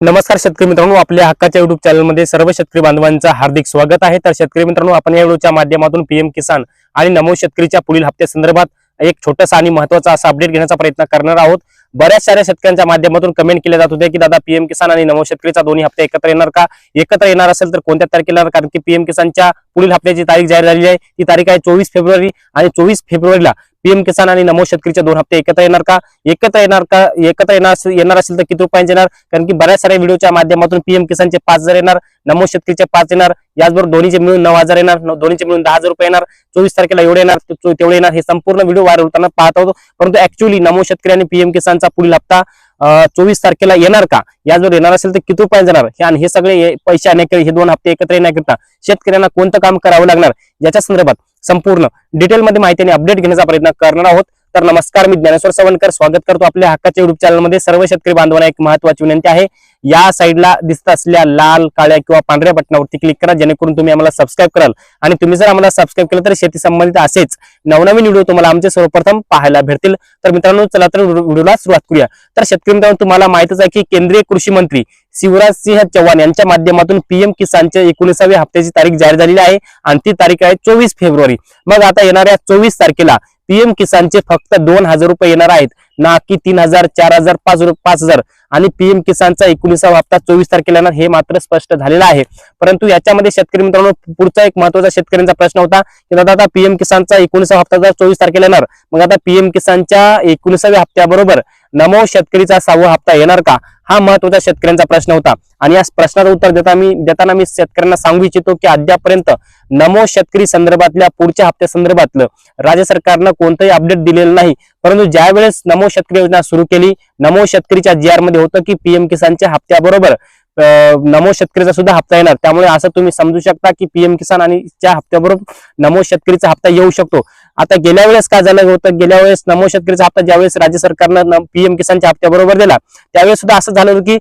नमस्कार शेतकरी मित्रांनो आपल्या हक्काच्या युट्यूब चॅनलमध्ये सर्व शेतकरी बांधवांचं हार्दिक स्वागत आहे. तर शेतकरी मित्रांनो आपण या व्हिडिओच्या माध्यमातून पीएम किसान आणि नमो शेतकरीच्या पुढील हप्त्या संदर्भात एक छोटासा आणि महत्त्वाचा असा अपडेट घेण्याचा प्रयत्न करणार आहोत. बऱ्याच साऱ्या शेतकऱ्यांच्या माध्यमातून कमेंट केले जात होत्या की दादा पीएम किसान आणि नमो शेतकरीचा दोन्ही हप्ते एकत्र येणार का? एकत्र येणार असेल तर कोणत्या तारखेला कारण की पीएम किसानच्या पुढील हप्त्याची तारीख जाहीर झालेली आहे. ती तारीख आहे चोवीस फेब्रुवारी आणि चोवीस फेब्रुवारीला पीएम किसान आणि नमो शेतकरीच्या दोन हप्ते एकत्र येणार का? एकत्र येणार का? एकत्र येणार असेल- येणार असेल तर किती रुपयांचे येणार? कारण की बऱ्याच साऱ्या व्हिडिओच्या माध्यमातून पीएम किसानचे पाच हजार येणार नमो शेतकरीचे पाच येणार याचबरोबर दोन्हीचे मिळून नऊ हजार येणार दोन्हीचे मिळून दहा हजार रुपये येणार चोवीस तारखेला एवढे येणार तेवढे येणार हे संपूर्ण व्हिडिओ व्हायरल होताना पाहत होतो. परंतु ऍक्च्युअली नमो शेतकरी आणि पीएम किसानचा पुढील हप्ता चोवीस तारखेला येणार का? याचबरोबर येणार असेल तर किती रुपये जाणार? हे आणि हे सगळे पैसे आणण्याकडे हे दोन हप्ते एकत्र येण्याकरिता शेतकऱ्यांना कोणतं काम करावं लागणार? याच्या संदर्भात संपूर्ण डिटेलमध्ये माहिती आणि अपडेट घेण्याचा प्रयत्न करणार आहोत. तर नमस्कार मी ज्ञानेश्वर सवनकर. स्वागत करतो आपल्या हक्काच्या युट्यूब चॅनलमध्ये सर्व शेतकरी बांधवांना एक महत्वाची विनंती आहे. या साईडला दिसत असलेल्या लाल काळ्या किंवा पांढऱ्या बटनावरती क्लिक करा जेणेकरून तुम्ही आम्हाला सबस्क्राईब कराल. आणि तुम्ही जर आम्हाला सबस्क्राईब केलं तर शेती संबंधित असेच नवनवीन व्हिडिओ तुम्हाला आमचे सर्वप्रथम पाहायला भेटतील. तर मित्रांनो चला तर व्हिडिओला सुरुवात करूया. तर शेतकरी मित्रांनो तुम्हाला माहितच आहे की केंद्रीय कृषी मंत्री शिवराज सिंह चौहान यांच्या माध्यमातून पीएम किसानच्या एकोणीसाव्या हप्त्याची तारीख जाहीर झालेली आहे आणि ती तारीख आहे चोवीस फेब्रुवारी. मग आता येणाऱ्या चोवीस तारखेला पीएम किसानचे फक्त दोन हजार रुपये येणार आहेत ना की तीन हजार चार हजार पाच पाच हजार. आणि पीएम किसानचा एकोणीसावा हप्ता चोवीस तारखेला येणार हे मात्र स्पष्ट झालेलं आहे. परंतु याच्यामध्ये शेतकरी मित्रांनो पुढचा एक महत्त्वाचा शेतकऱ्यांचा प्रश्न होता की दादा आता पीएम किसानचा एकोणीसावा हप्ता जर चोवीस तारखेला येणार मग आता पीएम किसानच्या एकोणीसाव्या हप्त्याबरोबर नमो शेतकरीचा सहावा हप्ता येणार का? हा महत्त्वाचा शेतकऱ्यांचा प्रश्न होता. आणि या प्रश्नाचं उत्तर देता मी देताना मी शेतकऱ्यांना सांगू इच्छितो की अद्यापर्यंत नमो शेतकरी संदर्भातल्या पुढच्या हप्त्या संदर्भातलं राज्य सरकारनं कोणतंही अपडेट दिलेलं नाही. परंतु ज्या वेळेस नमो शेतकरी योजना सुरू केली नमो शेतकरीच्या जी आरमध्ये होतं की पीएम किसानच्या हप्त्याबरोबर अं, नमो शेतकरीचा सुद्धा हप्ता येणार. त्यामुळे असं तुम्ही समजू शकता की पीएम किसान आणि त्या हप्त्याबरोबर नमो शेतकरीचा हप्ता येऊ शकतो. आता गेल्या वेळेस काय झालं होतं? गेल्या वेळेस नमो शेतकरीचा हप्ता ज्यावेळेस राज्य सरकारनं पीएम किसानच्या हप्त्याबरोबर दिला त्यावेळेस सुद्धा असं झालं होतं की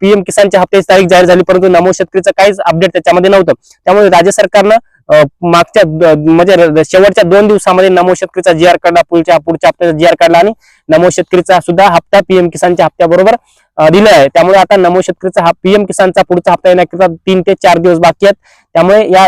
पीएम किसानच्या हप्त्याची तारीख जाहीर झाली परंतु नमो शेतकरीचं काहीच अपडेट त्याच्यामध्ये नव्हतं. त्यामुळे राज्य सरकारनं मागच्या म्हणजे शेवटच्या दोन दिवसामध्ये नमो शेतकरीचा जी आर काढला पुढच्या पुढच्या हप्त्याचा जी आर काढला आणि नमो शेतकरीचा सुद्धा हप्ता पीएम किसानच्या हप्त्याबरोबर दिला आहे. त्यामुळे आता नमो शेतकरीचा हा पीएम किसानचा पुढचा हप्ता येण्याकरिता तीन ते चार दिवस बाकी आहेत. त्यामुळे या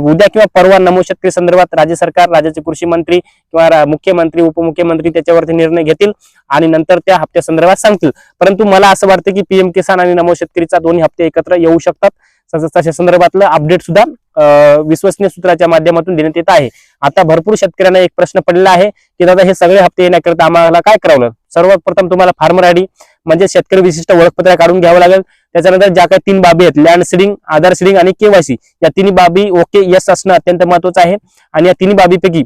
उद्या किंवा परवा नमो शेतकरी संदर्भात राज्य सरकार राज्याचे कृषी मंत्री किंवा मुख्यमंत्री उपमुख्यमंत्री त्याच्यावरती निर्णय घेतील आणि नंतर त्या हप्त्या संदर्भात सांगतील. परंतु मला असं वाटतं की पीएम किसान आणि नमो शेतकरीचा दोन्ही हप्ते एकत्र येऊ शकतात. तसंच संदर्भातलं अपडेट सुद्धा विश्वसनीय सूत्राच्या माध्यमातून देण्यात येत आहे. आता भरपूर शेतकऱ्यांना एक प्रश्न पडलेला आहे की दादा हे सगळे हप्ते येण्याकरिता आम्हाला काय करावं सर्वप्रथम तुम्हाला फार्मर आयडी म्हणजे शेतकरी विशिष्ट ओळखपत्र काढून घ्यावं लागेल. त्याच्यानंतर ज्या काही तीन बाबी आहेत लँड सिडिंग आधार सिडिंग आणि केवायसी या तिन्ही बाबी ओके यस असणं अत्यंत महत्वाचं आहे. आणि या तिन्ही बाबीपैकी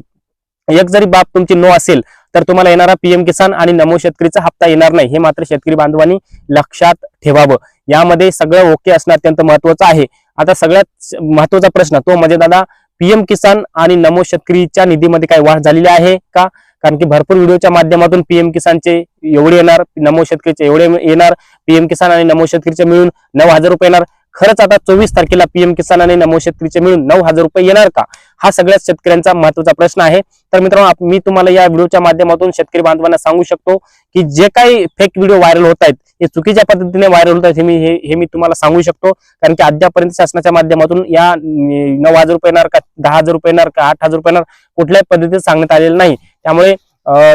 एक जरी बाब तुमची नो असेल तर तुम्हाला येणारा पीएम किसान आणि नमो शेतकरीचा हप्ता येणार नाही. हे मात्र शेतकरी बांधवांनी लक्षात ठेवावं. यामध्ये सगळं ओके असणं अत्यंत महत्वाचं आहे. आता सगळ्यात महत्त्वाचा प्रश्न तो म्हणजे दादा पीएम किसान आणि नमो शेतकरीच्या निधीमध्ये काही वाढ झालेली आहे का? कारण की भरपूर व्हिडिओच्या माध्यमातून पीएम किसानचे एवढे येणार नमो शेतकरीचे एवढे येणार पीएम किसान आणि नमो शेतकरीचे मिळून नऊ हजार रुपये येणार. खरंच आता चोवीस तारखेला पीएम किसान आणि नमो शेतकरीचे मिळून नऊ हजार रुपये येणार का? हा सगळ्याच शेतकऱ्यांचा महत्त्वाचा प्रश्न आहे. तर मित्रांनो मी तुम्हाला या व्हिडिओच्या माध्यमातून शेतकरी बांधवांना सांगू शकतो की जे काही फेक व्हिडिओ व्हायरल होत आहेत हे चुकीच्या पद्धतीने व्हायरल होत आहेत हे मी हे हे मी तुम्हाला सांगू शकतो. कारण की अद्यापर्यंत शासनाच्या माध्यमातून या नऊ हजार रुपये येणार का दहा हजार रुपये येणार का आठ हजार रुपये येणार कुठल्याही पद्धतीने सांगण्यात आलेलं नाही. त्यामुळे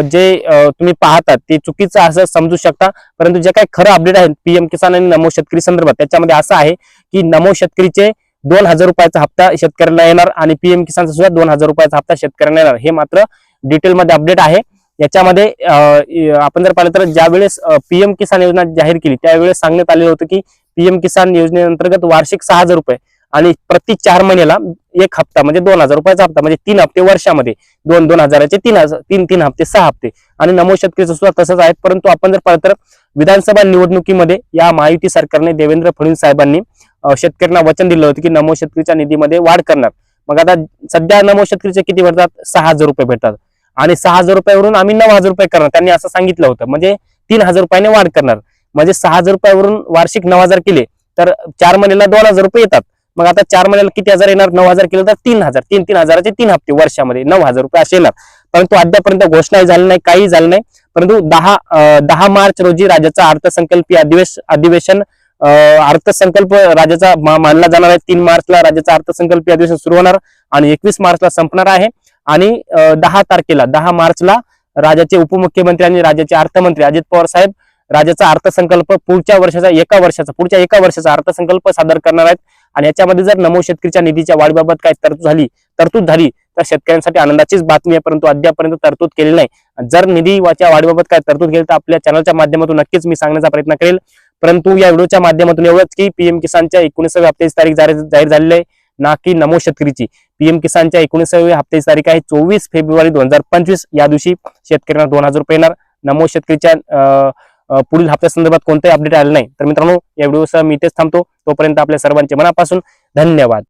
जे तुम्ही पाहतात ते चुकीचं असं समजू शकता. परंतु जे काही खरं अपडेट आहे पीएम किसान आणि नमो शेतकरी संदर्भात त्याच्यामध्ये असं आहे की नमो शेतकरीचे दोन हजार रुपयाचा हप्ता शेतकऱ्यांना येणार आणि पीएम किसानचा सुद्धा दोन हजार रुपयाचा हप्ता शेतकऱ्यांना येणार. हे मात्र डिटेलमध्ये अपडेट आहे. याच्यामध्ये आपण जर पाहिलं तर ज्यावेळेस पीएम किसान योजना जाहीर केली त्यावेळेस सांगण्यात आलेलं होतं की पीएम किसान योजनेअंतर्गत वार्षिक सहा हजार रुपये आणि प्रति चार महिन्याला एक हप्ता म्हणजे दोन हजार रुपयाचा हप्ता म्हणजे तीन हप्ते वर्षामध्ये. दोन दोन हजाराचे तीन हजार तीन तीन हप्ते सहा हप्ते. आणि नमो शेतकरीचं सुद्धा तसंच आहे परंतु आपण जर पाहिलं तर विधानसभा निवडणुकीमध्ये या महायुती सरकारने देवेंद्र फडणवीस साहेबांनी शेतकऱ्यांना वचन दिलं होतं की नमो शेतकरीच्या निधीमध्ये वाढ करणार. मग आता सध्या नमो शेतकरीचे किती भेटतात? सहा हजार रुपये भेटतात. आणि सहा हजार रुपयावरून आम्ही नऊ हजार रुपये करणार. त्यांनी असं सांगितलं होतं. म्हणजे तीन हजार रुपयाने वाढ करणार. म्हणजे सहा हजार रुपयावरून वार्षिक नऊ हजार केले तर चार महिन्याला दोन हजार रुपये येतात. मग आता चार महिन्याला किती हजार येणार? नऊ हजार केलं तर तीन हजार. तीन तीन हजाराचे तीन हप्ते वर्षामध्ये. नऊ हजार रुपये असे येणार. परंतु अद्यापर्यंत घोषणाही झाली नाही काही झालं नाही. परंतु दहा दहा मार्च रोजी राज्याचा अर्थसंकल्पीय अधिवेश अधिवेशन अर्थसंकल्प राज्याचा मानला जाणार आहे. तीन मार्चला राज्याचा अर्थसंकल्पीय अधिवेशन सुरू होणार आणि एकवीस मार्चला संपणार आहे. आणि दहा तारखेला दहा मार्चला राज्याचे उपमुख्यमंत्री आणि राज्याचे अर्थमंत्री अजित पवार साहेब राज्याचा अर्थसंकल्प पुढच्या वर्षाचा एका वर्षाचा पुढच्या एका वर्षाचा अर्थसंकल्प सादर करणार आहेत. आणि याच्यामध्ये जर नमो शेतकरीच्या निधीच्या वाढीबाबत काय तरतूद झाली तरतूद झाली तर शेतकऱ्यांसाठी आनंदाचीच बातमी आहे परंतु अद्यापर्यंत तरतूद केलेली नाही. जर निधी वाढीबाबत काय तरतूद केली तर आपल्या चॅनलच्या माध्यमातून नक्कीच मी सांगण्याचा प्रयत्न करेल. परंतु या व्हिडिओच्या माध्यमातून एवढंच की पीएम किसानच्या एकोणीसाव्या हप्त्याची तारीख जाहीर जाहीर झालेली आहे ना की नमो शेतकरीची. पीएम किसानच्या एकोणीसाव्या हप्त्याची तारीख आहे चोवीस फेब्रुवारी दोन हजार पंचवीस. या दिवशी शेतकऱ्यांना दोन हजार रुपये येणार. नमो शेतकरीच्या अं, पुढील हप्त्यासंदर्भात कोणताही अपडेट आलं नाही. तर मित्रांनो या व्हिडिओसह मी इथेच थांबतो. तोपर्यंत आपल्या सर्वांचे मनापासून धन्यवाद.